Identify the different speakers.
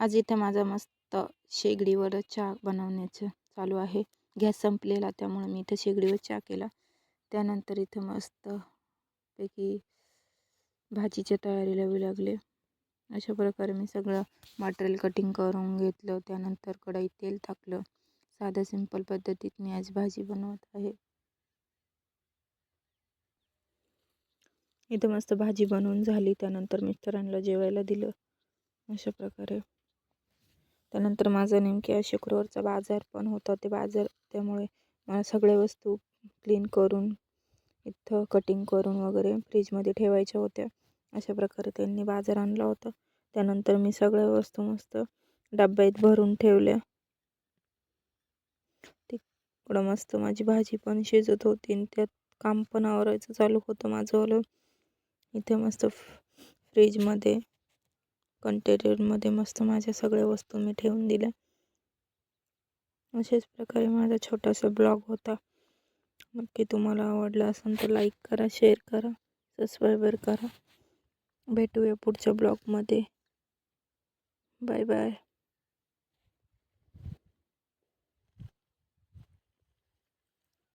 Speaker 1: आज इथे माझा मस्त शेगडीवर चहा बनवण्याचं चालू आहे. गॅस संपलेला त्यामुळे मी इथं शेगडीवर चहा केला. त्यानंतर इथं मस्त पैकी भाजीच्या तयारीला वेळ लागले. अशा प्रकारे मी सगळं मटेरियल कटिंग करून घेतलं. त्यानंतर कढईत तेल टाकलं. साध्या सिंपल पद्धतीत मी आज भाजी बनवत आहे. इथं मस्त भाजी बनवून झाली. त्यानंतर मिस्टरांना जेवायला दिलं. अशा प्रकारे. त्यानंतर माझा नेमक्या शुक्रवारचा बाजार पण होता. ते बाजार त्यामुळे मला सगळ्या वस्तू क्लीन करून इथं कटिंग करून वगैरे फ्रीजमध्ये ठेवायच्या होत्या. अशा प्रकारे त्यांनी बाजार आणला होता. त्यानंतर मी सगळ्या वस्तू मस्त डब्यात भरून ठेवल्या. तिकडं मस्त माझी भाजी पण शिजत होती आणि त्यात काम पण आवरायचं चालू होतं माझंवालं इथे मस्त फ्रीजमध्ये कंटेनरमध्ये मस्त माझ्या सगळ्या वस्तू मी ठेवून दिल्या. अशाच प्रकारे माझा छोटासा ब्लॉग होता. नक्की तुम्हाला आवडला असेल तर लाईक करा शेअर करा सबस्क्राईबर करा. भेटूया पुढच्या ब्लॉगमध्ये. Bye bye